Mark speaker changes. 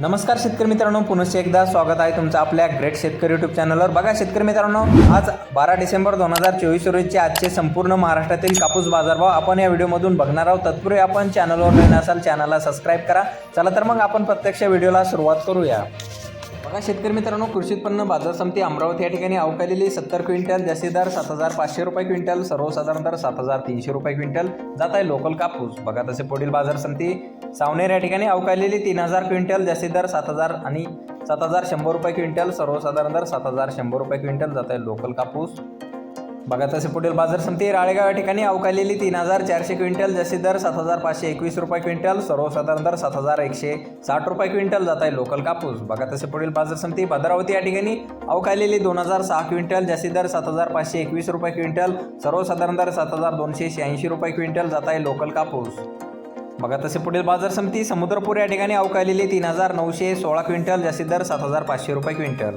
Speaker 1: नमस्कार शेतकरी मित्रांनो पुनश्च एकदा स्वागत आहे तुमचं आपल्या ग्रेट शेतकरी युट्यूब चॅनलवर बघा शेतकरी मित्रांनो आज बारा डिसेंबर दोन हजार चोवीस रोजीचे आजचे संपूर्ण महाराष्ट्रातील कापूस बाजारभाव आपण या व्हिडिओमधून बघणार आहोत. तत्पूर्वी आपण चॅनलवर नवीन असाल चॅनलला सबस्क्राईब करा. चला तर मग आपण प्रत्यक्ष व्हिडिओला सुरुवात करूया. बघा शेतकरी मित्रांनो कृषी उत्पन्न बाजार समिती अमरावती या ठिकाणी अवकालेली सत्तर क्विंटल जास्तीदार सात हजार पाचशे रुपये क्विंटल सर्वसाधारण दर सात हजार तीनशे रुपये क्विंटल. जात आहे लोकल कापूस. बघा तसे पुढील बाजार समिती सावनेर या ठिकाणी अवकालेली तीन हजार क्विंटल जास्ती दर सात हजार आणि सात हजार शंभर रुपये क्विंटल सर्वसाधारण दर सात हजार शंभर रुपये क्विंटल जात आहे लोकल कापूस. बघा तसे पुढील बाजार समिती राळेगाव या ठिकाणी अवकालेली तीन हजार चारशे क्विंटल जसे दर सात हजार पाचशे एकवीस रुपये क्विंटल सर्वसाधारण दर सात हजार एकशे साठ रुपये क्विंटल जात आहे लोकल कापूस. बघा तसे पुढील बाजार समिती भद्रावती या ठिकाणी अवकालेली दोन हजार सहा क्विंटल जसे दर सात हजार पाचशे एकवीस रुपये क्विंटल सर्वसाधारण दर सात हजार दोनशे शहाऐंशी रुपये क्विंटल जात आहे लोकल कापूस. बघा तसे पुढील बाजार समिती समुद्रपूर या ठिकाणी अवकालेली तीन हजार नऊशे सोळा क्विंटल जसे दर सात हजार पाचशे रुपये क्विंटल.